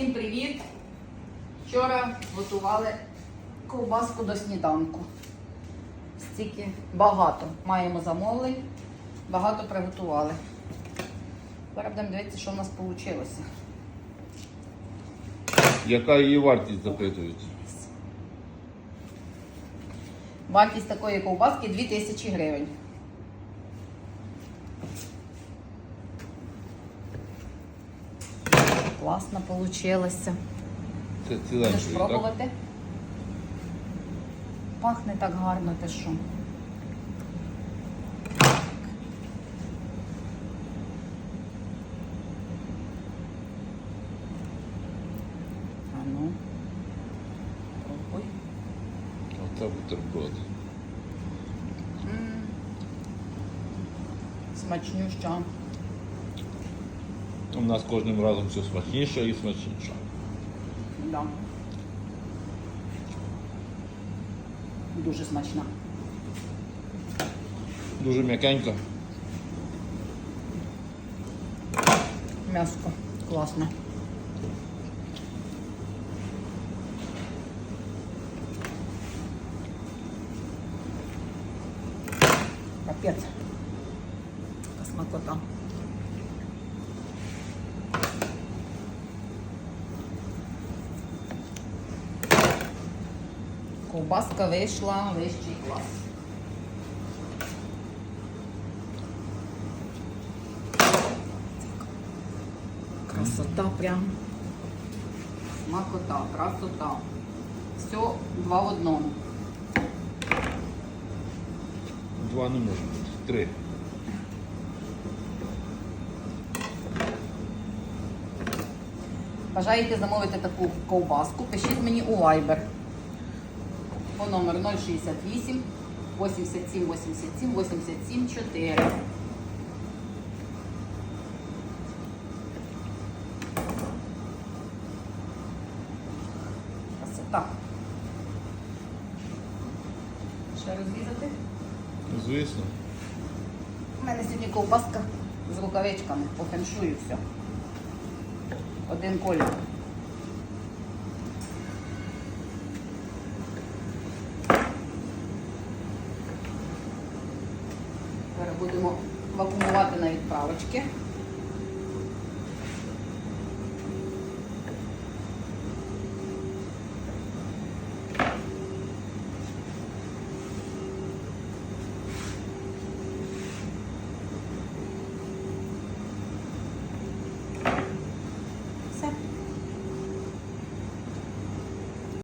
всім привіт! Вчора готували ковбаску до сніданку. Стільки багато. Маємо замовлень, багато приготували. Зараз будемо дивитися, що в нас вийшло. Яка її вартість запитують? Вартість такої ковбаски 2000 гривень. Класно вийшло. Це Будеш ціленькою, так? пробувати? Пахне так гарно, ти що. А ну, пробуй. Оце бутерброд. Смачнюща. У нас кожним разом все смачніше і смачніше. Да. Дуже смачна. Дуже м'якенька. М'яско. Класно. Капець. Смакота. Ковбаска вийшла вищий клас. Красота прям. Смакота, красота. Все два в одному. Два не може бути. Три. Бажаєте замовити таку ковбаску? Пишіть мені у Viber по номеру 068 87 87 87 4. Красота. Ще розрізати? Звісно. У мене сьогодні ковбаска з рукавичками. По феншую все. Один колір. Тепер будемо вакуумувати на відправочки.